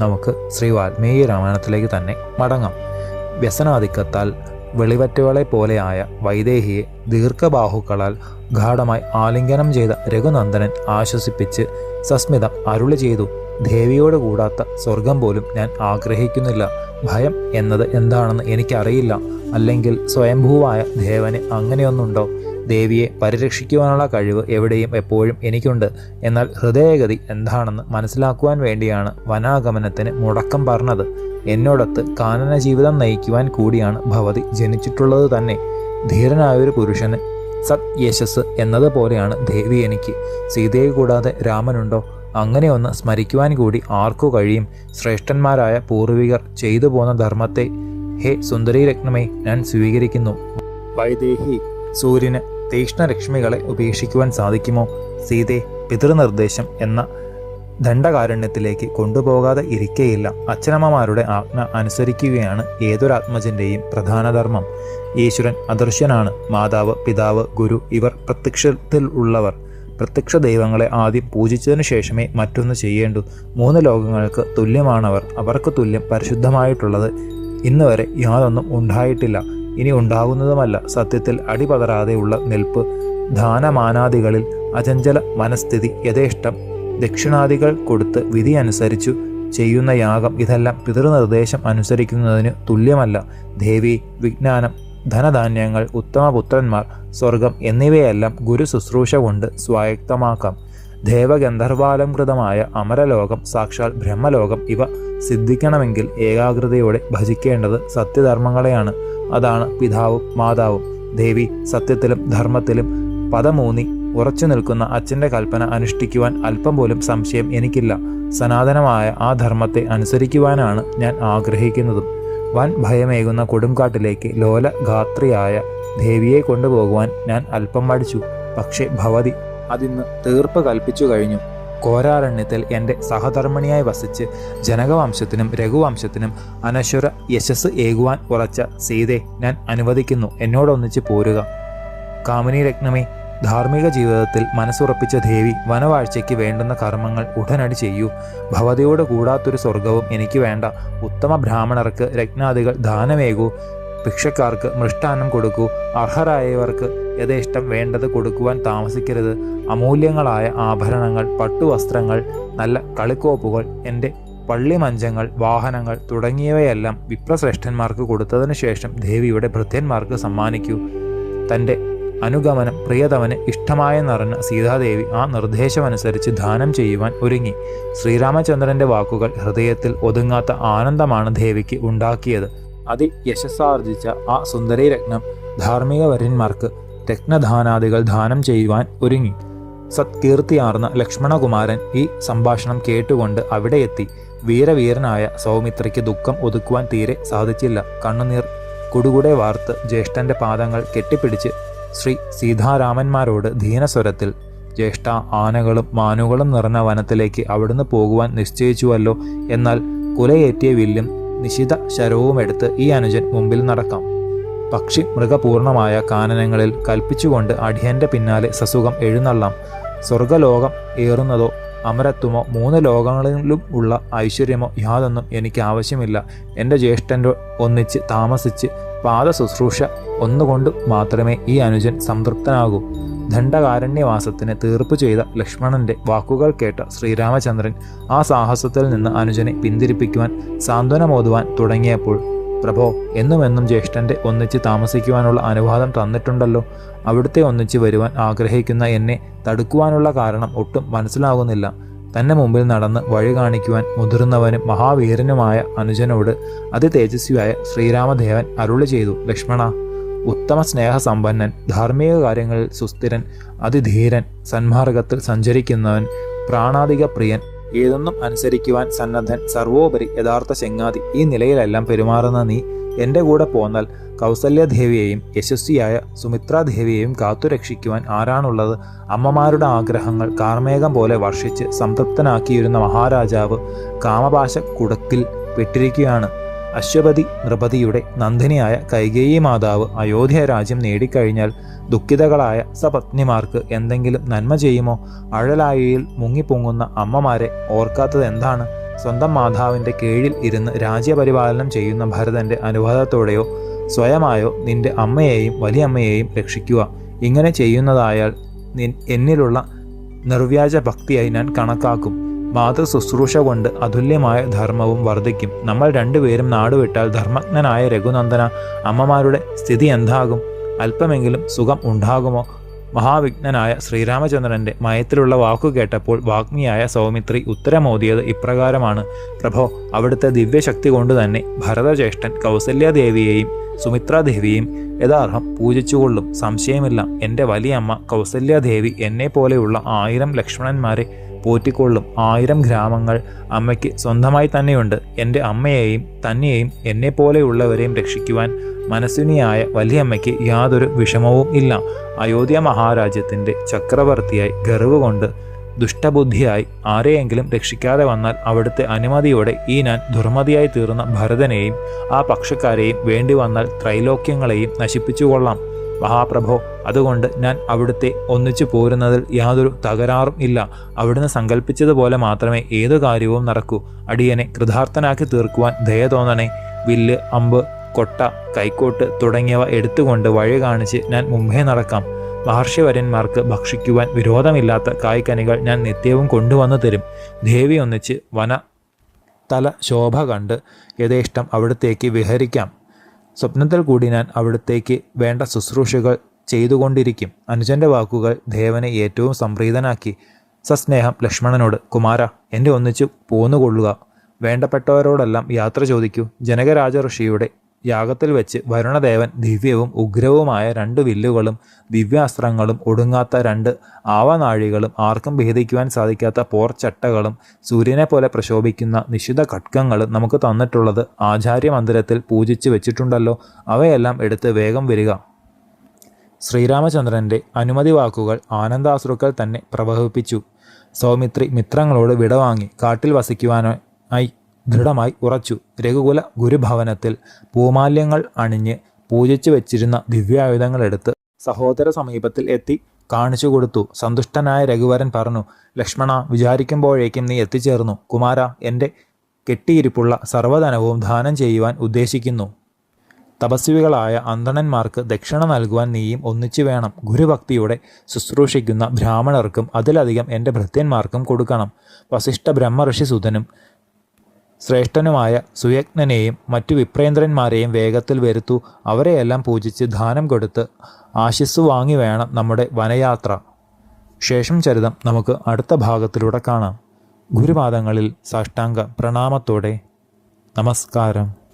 നമുക്ക് ശ്രീ വാൽമീകി രാമായണത്തിലേക്ക് തന്നെ മടങ്ങാം. വ്യസനാധിക്യത്താൽ വെളിവറ്റുകളെ പോലെയായ വൈദേഹിയെ ദീർഘബാഹുക്കളാൽ ഗാഠമായി ആലിംഗനം ചെയ്ത രഘുനന്ദനൻ ആശ്വസിപ്പിച്ച് സസ്മിതം അരുളി ചെയ്തു ദേവിയോട് കൂടാത്ത സ്വർഗം പോലും ഞാൻ ആഗ്രഹിക്കുന്നില്ല. ഭയം എന്നത് എന്താണെന്ന് എനിക്കറിയില്ല. അല്ലെങ്കിൽ സ്വയംഭൂവായ ദേവന് അങ്ങനെയൊന്നുണ്ടോ? ദേവിയെ പരിരക്ഷിക്കുവാനുള്ള കഴിവ് എവിടെയും എപ്പോഴും എനിക്കുണ്ട്. എന്നാൽ ഹൃദയഗതി എന്താണെന്ന് മനസ്സിലാക്കുവാൻ വേണ്ടിയാണ് വനാഗമനത്തിന് മുടക്കം പറഞ്ഞത്. എന്നോടൊത്ത് കാനന ജീവിതം നയിക്കുവാൻ കൂടിയാണ് ഭവതി ജനിച്ചിട്ടുള്ളത് തന്നെ. ധീരനായൊരു പുരുഷന് സത് യശസ് എന്നതുപോലെയാണ് ദേവി എനിക്ക്. സീതയെ കൂടാതെ രാമനുണ്ടോ? അങ്ങനെയൊന്ന് സ്മരിക്കുവാൻ കൂടി ആർക്കു കഴിയും? ശ്രേഷ്ഠന്മാരായ പൂർവികർ ചെയ്തു പോന്ന ധർമ്മത്തെ ഹേ സുന്ദരി രത്നമേ ഞാൻ സ്വീകരിക്കുന്നു. വൈദേഹി സൂര്യന് തീക്ഷ്ണരശ്മികളെ ഉപേക്ഷിക്കുവാൻ സാധിക്കുമോ? സീതെ പിതൃനിർദ്ദേശം എന്ന ദണ്ഡകാരണ്യത്തിലേക്ക് കൊണ്ടുപോകാതെ ഇരിക്കേയില്ല. അച്ഛനമ്മമാരുടെ ആജ്ഞ അനുസരിക്കുകയാണ് ഏതൊരാത്മജന്റെയും പ്രധാന ധർമ്മം ഈശ്വരൻ അദൃശ്യനാണ്. മാതാവ് പിതാവ് ഗുരു ഇവർ പ്രത്യക്ഷത്തിൽ ഉള്ളവർ. പ്രത്യക്ഷ ദൈവങ്ങളെ ആദ്യം പൂജിച്ചതിനു ശേഷമേ മറ്റൊന്ന് ചെയ്യേണ്ടൂ. മൂന്ന് ലോകങ്ങൾക്ക് തുല്യമാണവർ. അവർക്ക് തുല്യം പരിശുദ്ധമായിട്ടുള്ളത് ഇന്നുവരെ യാതൊന്നും ഉണ്ടായിട്ടില്ല. ഇനി ഉണ്ടാകുന്നതുമല്ല സത്യത്തിൽ അടിപതരാതെയുള്ള നിൽപ്പ്. ദാനമാനാദികളിൽ അചഞ്ചല മനസ്ഥിതി യഥേഷ്ടം. ദക്ഷിണാദികൾ കൊടുത്ത് വിധി അനുസരിച്ചു ചെയ്യുന്ന യാഗം ഇതെല്ലാം പിതൃനിർദ്ദേശം അനുസരിക്കുന്നതിന് തുല്യമല്ല. ദേവി വിജ്ഞാനം ധനധാന്യങ്ങൾ ഉത്തമപുത്രന്മാർ സ്വർഗം എന്നിവയെല്ലാം ഗുരു ശുശ്രൂഷ കൊണ്ട് സ്വായക്തമാക്കാം. ദേവഗന്ധർവാലംകൃതമായ അമരലോകം സാക്ഷാൽ ബ്രഹ്മലോകം ഇവ സിദ്ധിക്കണമെങ്കിൽ ഏകാഗ്രതയോടെ ഭജിക്കേണ്ടത് സത്യധർമ്മങ്ങളെയാണ്. അതാണ് പിതാവും മാതാവും. ദേവി സത്യത്തിലും ധർമ്മത്തിലും പദമൂന്നി ഉറച്ചു നിൽക്കുന്ന അച്ഛന്റെ കൽപ്പന അനുഷ്ഠിക്കുവാൻ അല്പം പോലും സംശയം എനിക്കില്ല. സനാതനമായ ആ ധർമ്മത്തെ അനുസരിക്കുവാനാണ് ഞാൻ ആഗ്രഹിക്കുന്നതും. വൻ ഭയമേകുന്ന കൊടുങ്കാട്ടിലേക്ക് ലോലഗാത്രിയായ ദേവിയെ കൊണ്ടുപോകുവാൻ ഞാൻ അല്പം മടിച്ചു. പക്ഷേ ഭവതി അതിന്ന് തീർപ്പ് കൽപ്പിച്ചു കഴിഞ്ഞു. ഘോരാരണ്യത്തിൽ എന്റെ സഹധർമ്മിണിയായി വസിച്ച് ജനകവംശത്തിനും രഘുവംശത്തിനും അനശ്വര യശസ് ഏകുവാൻ ഉറച്ച സീതെ ഞാൻ അനുവദിക്കുന്നു. എന്നോടൊന്നിച്ച് പോരുക. കാമിനി രത്നമേ ധാർമ്മിക ജീവിതത്തിൽ മനസ്സുറപ്പിച്ച ദേവി വനവാഴ്ചയ്ക്ക് വേണ്ടുന്ന കർമ്മങ്ങൾ ഉടനടി ചെയ്യൂ. ഭവതിയോട് കൂടാത്തൊരു സ്വർഗവും എനിക്ക് വേണ്ട. ഉത്തമ ബ്രാഹ്മണർക്ക് രത്നാദികൾ ദാനമേകൂ. ഭിക്ഷക്കാർക്ക് മൃഷ്ടാന്നം കൊടുക്കൂ. അർഹരായവർക്ക് യഥേഷ്ടം വേണ്ടത് കൊടുക്കുവാൻ താമസിക്കരുത്. അമൂല്യങ്ങളായ ആഭരണങ്ങൾ പട്ടുവസ്ത്രങ്ങൾ നല്ല കളിക്കോപ്പുകൾ എന്റെ പള്ളിമഞ്ചങ്ങൾ വാഹനങ്ങൾ തുടങ്ങിയവയെല്ലാം വിപ്രശ്രേഷ്ഠന്മാർക്ക് കൊടുത്തതിനു ശേഷം ദേവിയുടെ ഭൃത്യന്മാർക്ക് സമ്മാനിക്കൂ. തന്റെ അനുഗമനം പ്രിയതമന് ഇഷ്ടമായെന്നറിഞ്ഞ സീതാദേവി ആ നിർദ്ദേശമനുസരിച്ച് ദാനം ചെയ്യുവാൻ ഒരുങ്ങി. ശ്രീരാമചന്ദ്രന്റെ വാക്കുകൾ ഹൃദയത്തിൽ ഒതുങ്ങാത്ത ആനന്ദമാണ് ദേവിക്ക് ഉണ്ടാക്കിയത്. അതി യശസ്സാർജിച്ച ആ സുന്ദരീ രത്നം ധാർമ്മിക വര്യന്മാർക്ക് രത്നദാനാദികൾ ദാനം ചെയ്യുവാൻ ഒരുങ്ങി. സത്കീർത്തിയാർന്ന ലക്ഷ്മണകുമാരൻ ഈ സംഭാഷണം കേട്ടുകൊണ്ട് അവിടെ എത്തി. വീരവീരനായ സൗമിത്രയ്ക്ക് ദുഃഖം ഒതുക്കുവാൻ തീരെ സാധിച്ചില്ല. കണ്ണുനീർ കുടുകുടെ വാർത്ത് ജ്യേഷ്ഠന്റെ പാദങ്ങൾ കെട്ടിപ്പിടിച്ച് ശ്രീ സീതാരാമന്മാരോട് ധീനസ്വരത്തിൽ ജ്യേഷ്ഠ ആനകളും മാനുകളും നിറഞ്ഞ വനത്തിലേക്ക് അവിടുന്ന് പോകുവാൻ നിശ്ചയിച്ചുവല്ലോ. എന്നാൽ കുലയേറ്റിയ വില്ലും നിശിത ശരവുമെടുത്ത് ഈ അനുജൻ മുമ്പിൽ നടക്കാം. പക്ഷി മൃഗപൂർണമായ കാനനങ്ങളിൽ കൽപ്പിച്ചുകൊണ്ട് അടിയന്റെ പിന്നാലെ സസുഖം എഴുന്നള്ളാം. സ്വർഗലോകം ഏറുന്നതോ അമരത്വമോ മൂന്ന് ലോകങ്ങളിലും ഉള്ള ഐശ്വര്യമോ യാതൊന്നും എനിക്ക് ആവശ്യമില്ല. എന്റെ ജ്യേഷ്ഠന്റെ ഒന്നിച്ച് താമസിച്ച് പാദ ശുശ്രൂഷ ഒന്നുകൊണ്ട് മാത്രമേ ഈ അനുജൻ സംതൃപ്തനാകൂ. ദണ്ഡകാരണ്യവാസത്തിന് തീർപ്പ് ചെയ്ത ലക്ഷ്മണന്റെ വാക്കുകൾ കേട്ട ശ്രീരാമചന്ദ്രൻ ആ സാഹസത്തിൽ നിന്ന് അനുജനെ പിന്തിരിപ്പിക്കുവാൻ സാന്ത്വനമോതുവാൻ തുടങ്ങിയപ്പോൾ പ്രഭോ എന്നും എന്നും ജ്യേഷ്ഠന്റെ ഒന്നിച്ച് താമസിക്കുവാനുള്ള അനുവാദം തന്നിട്ടുണ്ടല്ലോ. അവിടുത്തെ ഒന്നിച്ച് വരുവാൻ ആഗ്രഹിക്കുന്ന എന്നെ തടുക്കുവാനുള്ള കാരണം ഒട്ടും മനസ്സിലാകുന്നില്ല. തന്നെ മുമ്പിൽ നടന്ന് വഴി കാണിക്കുവാൻ മുതിർന്നവനും മഹാവീരനുമായ അനുജനോട് അതിതേജസ്വിയായ ശ്രീരാമദേവൻ അരുളി ചെയ്തു ലക്ഷ്മണ ഉത്തമ സ്നേഹസമ്പന്നൻ ധാർമ്മിക കാര്യങ്ങളിൽ സുസ്ഥിരൻ അതിധീരൻ സന്മാർഗത്തിൽ സഞ്ചരിക്കുന്നവൻ പ്രാണാധിക പ്രിയൻ ഏതൊന്നും അനുസരിക്കുവാൻ സന്നദ്ധൻ സർവോപരി യഥാർത്ഥ ചെങ്ങാതി ഈ നിലയിലെല്ലാം പെരുമാറുന്ന നീ എന്റെ കൂടെ പോന്നാൽ കൗസല്യദേവിയെയും യശസ്വിയായ സുമിത്രാദേവിയെയും കാത്തുരക്ഷിക്കുവാൻ ആരാണുള്ളത്? അമ്മമാരുടെ ആഗ്രഹങ്ങൾ കാർമേഘം പോലെ വർഷിച്ച് സംതൃപ്തനാക്കിയിരുന്ന മഹാരാജാവ് കാമപാശ കുടക്കിൽ പെട്ടിരിക്കുകയാണ്. അശ്വപതി നൃപതിയുടെ നന്ദിനിയായ കൈകേയി മാതാവ് അയോധ്യ രാജ്യം നേടിക്കഴിഞ്ഞാൽ ദുഃഖിതകളായ സപത്നിമാർക്ക് എന്തെങ്കിലും നന്മ ചെയ്യുമോ? അഴലായിയിൽ മുങ്ങിപ്പൊങ്ങുന്ന അമ്മമാരെ ഓർക്കാത്തത് എന്താണ്? സ്വന്തം മാതാവിന്റെ കീഴിൽ ഇരുന്ന് രാജ്യപരിപാലനം ചെയ്യുന്ന ഭരതന്റെ അനുവാദത്തോടെയോ സ്വയമായോ നിന്റെ അമ്മയെയും വലിയമ്മയെയും രക്ഷിക്കുക. ഇങ്ങനെ ചെയ്യുന്നതായാൽ നിൻ- എന്നിലുള്ള നിർവ്യാജ ഭക്തിയായി ഞാൻ കണക്കാക്കും. മാതൃ ശുശ്രൂഷ കൊണ്ട് അതുല്യമായ ധർമ്മവും വർദ്ധിക്കും നമ്മൾ രണ്ടുപേരും നാടുവിട്ടാൽ ധർമ്മജ്ഞനായ രഘുനന്ദന അമ്മമാരുടെ സ്ഥിതി എന്താകും? അല്പമെങ്കിലും സുഖം ഉണ്ടാകുമോ? മഹാവിഘ്നനായ ശ്രീരാമചന്ദ്രന്റെ മയത്തിലുള്ള വാക്കു കേട്ടപ്പോൾ വാഗ്മിയായ സൗമിത്രി ഉത്തരമോദിയത് ഇപ്രകാരമാണ്. പ്രഭോ അവിടുത്തെ ദിവ്യശക്തി കൊണ്ട് തന്നെ ഭരതജ്യേഷ്ഠൻ കൗസല്യാദേവിയെയും സുമിത്രാദേവിയെയും യഥാർഹം പൂജിച്ചുകൊള്ളും. സംശയമില്ല എന്റെ വലിയമ്മ കൗസല്യാദേവി എന്നെ പോലെയുള്ള ആയിരം ലക്ഷ്മണന്മാരെ പോറ്റിക്കൊള്ളും ആയിരം ഗ്രാമങ്ങൾ അമ്മയ്ക്ക് സ്വന്തമായി തന്നെയുണ്ട്. എന്റെ അമ്മയെയും തന്നെയും എന്നെപ്പോലെയുള്ളവരെയും രക്ഷിക്കുവാൻ മനസ്വിനിയായ വലിയമ്മയ്ക്ക് യാതൊരു വിഷമവും ഇല്ല. അയോധ്യ മഹാരാജ്യത്തിന്റെ ചക്രവർത്തിയായി ഗർവ് കൊണ്ട് ദുഷ്ടബുദ്ധിയായി ആരെയെങ്കിലും രക്ഷിക്കാതെ വന്നാൽ അവിടുത്തെ അനുമതിയോടെ ഈ ഞാൻ ദുർമതിയായി തീർന്ന ഭരതനെയും ആ പക്ഷക്കാരെയും വേണ്ടി വന്നാൽ ത്രൈലോക്യങ്ങളെയും നശിപ്പിച്ചുകൊള്ളാം. മഹാപ്രഭോ അതുകൊണ്ട് ഞാൻ അവിടുത്തെ ഒന്നിച്ചു പോരുന്നതിൽ യാതൊരു തകരാറും ഇല്ല. അവിടുന്ന് സങ്കല്പിച്ചതുപോലെ മാത്രമേ ഏതു കാര്യവും നടക്കൂ. അടിയനെ കൃതാർത്ഥനാക്കി തീർക്കുവാൻ ദയ തോന്നണേ. വില്ല് അമ്പ് കൊട്ട കൈക്കോട്ട് തുടങ്ങിയവ എടുത്തുകൊണ്ട് വഴി കാണിച്ച് ഞാൻ മുമ്പേ നടക്കാം. മഹർഷിവര്യന്മാർക്ക് ഭക്ഷിക്കുവാൻ വിരോധമില്ലാത്ത കായ്ക്കനികൾ ഞാൻ നിത്യവും കൊണ്ടുവന്നു തരും. ദേവി ഒന്നിച്ച് വന തല ശോഭ കണ്ട് യഥേഷ്ടം അവിടത്തേക്ക് വിഹരിക്കാം. സ്വപ്നത്തിൽ കൂടി ഞാൻ അവിടത്തേക്ക് വേണ്ട ശുശ്രൂഷകൾ ചെയ്തുകൊണ്ടിരിക്കും. അനുജന്റെ വാക്കുകൾ ദേവനെ ഏറ്റവും സംപ്രീതനാക്കി. സസ്നേഹം ലക്ഷ്മണനോട് കുമാര എന്റെ ഒന്നിച്ചു പോന്നുകൊള്ളുക. വേണ്ടപ്പെട്ടവരോടെല്ലാം യാത്ര ചോദിക്കൂ. ജനകരാജ ഋഷിയുടെ യാഗത്തിൽ വെച്ച് വരുണദേവൻ ദിവ്യവും ഉഗ്രവുമായ രണ്ട് വില്ലുകളും ദിവ്യാസ്ത്രങ്ങളും ഒടുങ്ങാത്ത രണ്ട് ആവനാഴികളും ആർക്കും ഭേദിക്കുവാൻ സാധിക്കാത്ത പോർച്ചട്ടകളും സൂര്യനെ പോലെ പ്രശോഭിക്കുന്ന നിശിത ഘട്കങ്ങളും നമുക്ക് തന്നിട്ടുള്ളത് ആചാര്യ മന്ദിരത്തിൽ പൂജിച്ച് വെച്ചിട്ടുണ്ടല്ലോ. അവയെല്ലാം എടുത്ത് വേഗം വരിക. ശ്രീരാമചന്ദ്രന്റെ അനുമതി വാക്കുകൾ ആനന്ദാശ്രുക്കൾ തന്നെ പ്രവഹിപ്പിച്ചു. സൗമിത്രി മിത്രങ്ങളോട് വിടവാങ്ങി കാട്ടിൽ വസിക്കുവാനായി ദൃഢമായി ഉറച്ചു. രഘുകുല ഗുരുഭവനത്തിൽ പൂമാല്യങ്ങൾ അണിഞ്ഞ് പൂജിച്ചു വെച്ചിരുന്ന ദിവ്യായുധങ്ങളെടുത്ത് സഹോദര സമീപത്തിൽ എത്തി കാണിച്ചു കൊടുത്തു. സന്തുഷ്ടനായ രഘുവരൻ പറഞ്ഞു ലക്ഷ്മണ വിചാരിക്കുമ്പോഴേക്കും നീ എത്തിച്ചേർന്നു. കുമാര എന്റെ കെട്ടിയിരിപ്പുള്ള സർവധനവും ദാനം ചെയ്യുവാൻ ഉദ്ദേശിക്കുന്നു. തപസ്വികളായ അന്തണന്മാർക്ക് ദക്ഷിണ നൽകുവാൻ നീയും ഒന്നിച്ചു വേണം. ഗുരുഭക്തിയോടെ ശുശ്രൂഷിക്കുന്ന ബ്രാഹ്മണർക്കും അതിലധികം എന്റെ ഭൃത്യന്മാർക്കും കൊടുക്കണം. വസിഷ്ഠ ബ്രഹ്മഋഷി സുതനും ശ്രേഷ്ഠനുമായ സുയജ്ഞനെയും മറ്റു വിപ്രേന്ദ്രന്മാരെയും വേഗത്തിൽ വരുത്തു. അവരെയെല്ലാം പൂജിച്ച് ദാനം കൊടുത്ത് ആശിസ് വാങ്ങി വേണം നമ്മുടെ വനയാത്ര. ശേഷം ചരിതം നമുക്ക് അടുത്ത ഭാഗത്തിലൂടെ കാണാം. ഗുരുപാദങ്ങളിൽ സാഷ്ടാംഗ പ്രണാമത്തോടെ നമസ്കാരം.